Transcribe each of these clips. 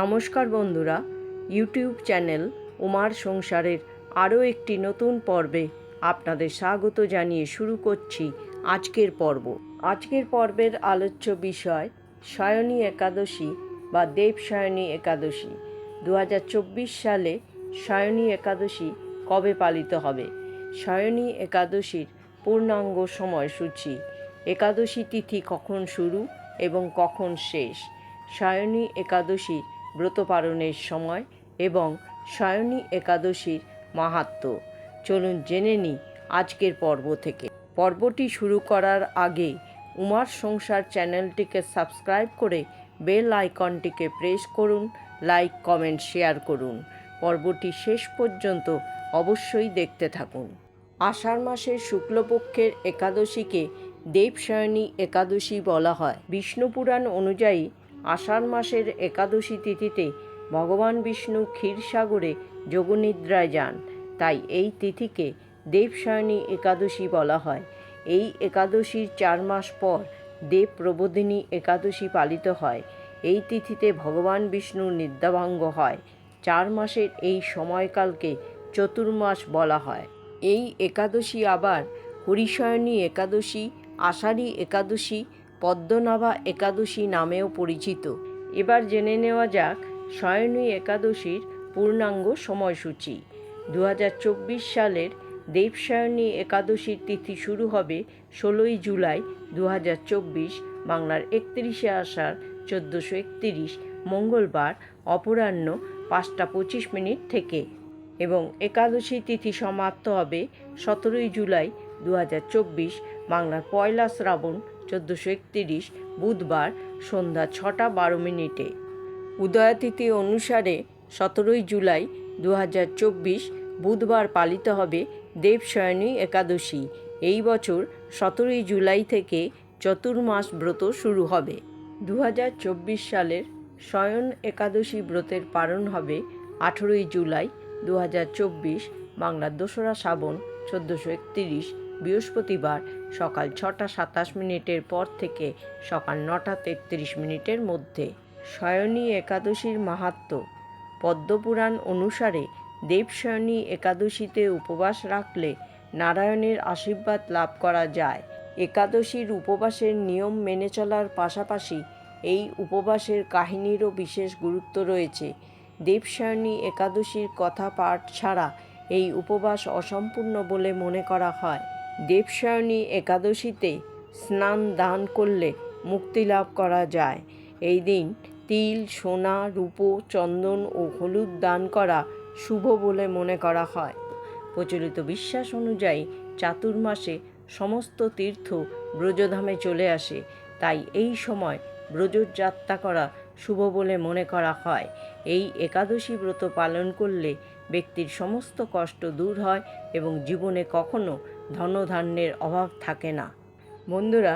নমস্কার বন্ধুরা, YouTube channel উমার সংসারের আরও একটি নতুন পর্বে আপনাদের স্বাগত জানিয়ে শুরু করছি আজকের পর্ব। আজকের পর্বের আলোচ্য বিষয় সায়নী একাদশী বা দেব সায়নী একাদশী। দু হাজার চব্বিশ সালে সায়নী একাদশী কবে পালিত হবে? সায়নী একাদশীর পূর্ণাঙ্গ সময়সূচি। একাদশী তিথি কখন শুরু এবং কখন শেষ? সায়নী একাদশীর ব্রত পালনের সময় এবং সায়নী একাদশীর মাহাত্ম্য চলুন জেনে নিই আজকের পর্ব থেকে। পর্বটি শুরু করার আগে উমার সংসার চ্যানেলটিকে সাবস্ক্রাইব করে বেল আইকনটিকে প্রেস করুন, লাইক, কমেন্ট, শেয়ার করুন। পর্বটি শেষ পর্যন্ত অবশ্যই দেখতে থাকুন। আষাঢ় মাসের শুক্লপক্ষের একাদশীকে দেবসায়নী একাদশী বলা হয়। বিষ্ণু পুরাণ অনুযায়ী আষাঢ় মাসের একাদশী তিথিতে ভগবান বিষ্ণু ক্ষীরসাগরে যোগনিদ্রায় যান। তাই এই তিথিকে দেবসায়নী একাদশী বলা হয়। এই একাদশীর চার মাস পর দেব প্রবোধিনী একাদশী পালিত হয়। এই তিথিতে ভগবান বিষ্ণুর নিদ্রাভঙ্গ হয়। চার মাসের এই সময়কালকে চতুর্মাস বলা হয়। এই একাদশী আবার হরিশয়নী একাদশী, আষাঢ়ী একাদশী পদ্মনাভা একাদশী নামেও পরিচিত। এবার জেনে নেওয়া যাক শয়নী একাদশীর পূর্ণাঙ্গ সময়সূচি। দু হাজার চব্বিশ সালের দেবসায়নী একাদশীর তিথি শুরু হবে ষোলোই জুলাই দু হাজার চব্বিশ, বাংলার একত্রিশে আষাঢ় চোদ্দোশো একতিরিশ, মঙ্গলবার অপরাহ্ন পাঁচটা পঁচিশ মিনিট থেকে। এবং একাদশী তিথি সমাপ্ত হবে সতেরোই জুলাই দু হাজার চব্বিশ বাংলার পয়লা শ্রাবণ চোদ্দোশো একতিরিশ বুধবার সন্ধ্যা ছটা বারো মিনিটে। উদয়াতিথি অনুসারে সতেরোই জুলাই দু হাজার চব্বিশ বুধবার পালিত হবে দেবশয়নী একাদশী। এই বছর সতেরোই জুলাই থেকে চতুর্মাস ব্রত শুরু হবে। দু হাজার চব্বিশ সালের শয়ন একাদশী ব্রতের পালন হবে আঠেরোই জুলাই দু হাজার চব্বিশ বাংলার দোসরা শ্রাবণ চোদ্দোশো একতিরিশ। বৃহস্পতিবার সকাল ছটা সাতাশ মিনিটের পর থেকে সকাল নটা তেত্রিশ মিনিটের মধ্যে শয়নী একাদশীর মাহাত্ম্য পদ্মপুরাণ অনুসারে দেবশয়নী একাদশীতে উপবাস রাখলে নারায়ণের আশীর্বাদ লাভ করা যায়। একাদশীর উপবাসের নিয়ম মেনে চলার পাশাপাশি এই উপবাসের কাহিনীরও বিশেষ গুরুত্ব রয়েছে। দেবশয়নী একাদশীর কথা পাঠ ছাড়া এই উপবাস অসম্পূর্ণ বলে মনে করা হয়। দেবশয়নী একাদশীতে স্নান দান করলে মুক্তি লাভ করা যায়। এই দিন তিল, সোনা, রূপো, চন্দন ও হলুদ দান করা শুভ বলে মনে করা হয়। প্রচলিত বিশ্বাস অনুযায়ী চাতুর্মাসে সমস্ত তীর্থ ব্রজধামে চলে আসে। তাই এই সময় ব্রজযাত্রা করা শুভ বলে মনে করা হয়। এই একাদশী ব্রত পালন করলে ব্যক্তির সমস্ত কষ্ট দূর হয় এবং জীবনে কখনো ধনধান্যের অভাব থাকে না। বন্ধুরা,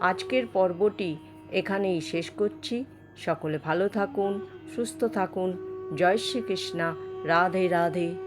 আজকের পর্বটি এখানেই শেষ করছি। সকলে ভালো থাকুন, সুস্থ থাকুন। জয় শ্রীকৃষ্ণা। রাধে রাধে।